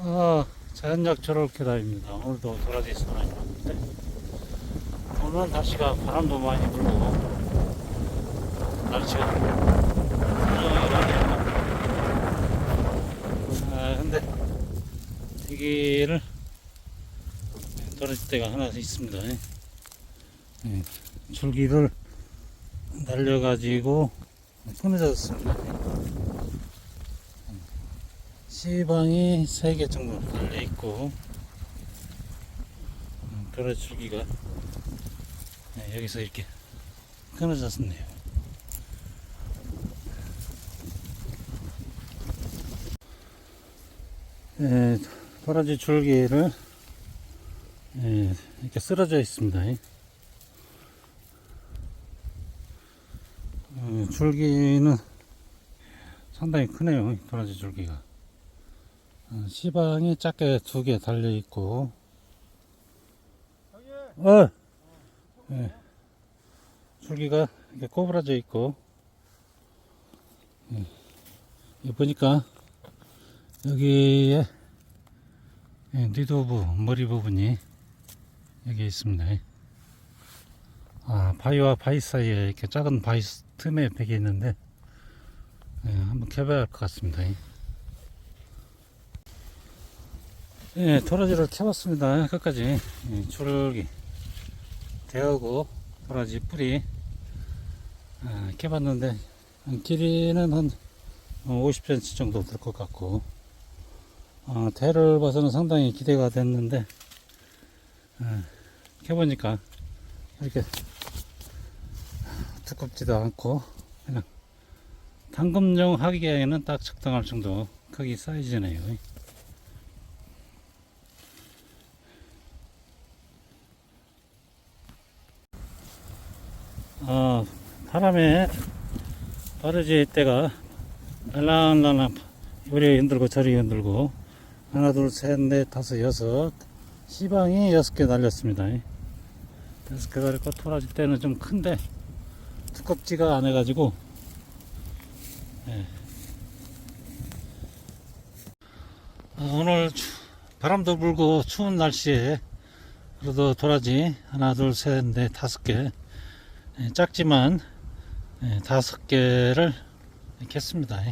아, 자연약 초록계단입니다. 오늘도 도라지 사나이 왔는데, 오늘은 날씨가 바람도 많이 불고, 날씨가 부정이라네요. 아, 근데, 대기를 떨어질 때가 하나 있습니다. 예, 줄기를 날려가지고 끊어졌습니다. 시방이 3개 정도 달려 있고 음, 도라 줄기가 네, 여기서 이렇게 끊어졌네요. 네, 도라지 줄기를 예, 이렇게 쓰러져 있습니다. 어, 줄기는 상당히 크네요. 이 도라지 줄기가. 어, 시방이 작게 두 개 달려 있고, 어, 예. 줄기가 이렇게 꼬부라져 있고, 예. 여기 보니까 여기에 예, 니도부 머리 부분이 여기 있습니다. 아, 바위와 바위 사이에 이렇게 작은 바위 틈에 베개 있는데, 예, 한번 개발할 것 같습니다. 예, 도라지를 캐봤습니다. 끝까지. 예, 줄기, 대하고 도라지 뿌리, 아, 캐봤는데, 한 길이는 한 50cm 정도 될 것 같고, 어, 대를 봐서는 상당히 기대가 됐는데, 어, 캐보니까 이렇게 두껍지도 않고, 그냥 당금용 하기에는 딱 적당할 정도 크기 사이즈네요. 어, 바람에 떨어질 때가 날랑날랑 이리 흔들고 저리 흔들고 하나 둘 셋 넷 다섯 여섯 시방이 여섯 개 날렸습니다 여섯 개 달렸고 토라질 때는 좀 큰데 두껍지가 않아 가지고 예. 어, 오늘 추- 바람도 불고 추운 날씨에 그래도 도라지 하나 둘 셋 넷 다섯 개 예, 작지만 예, 다섯 개를 캤습니다.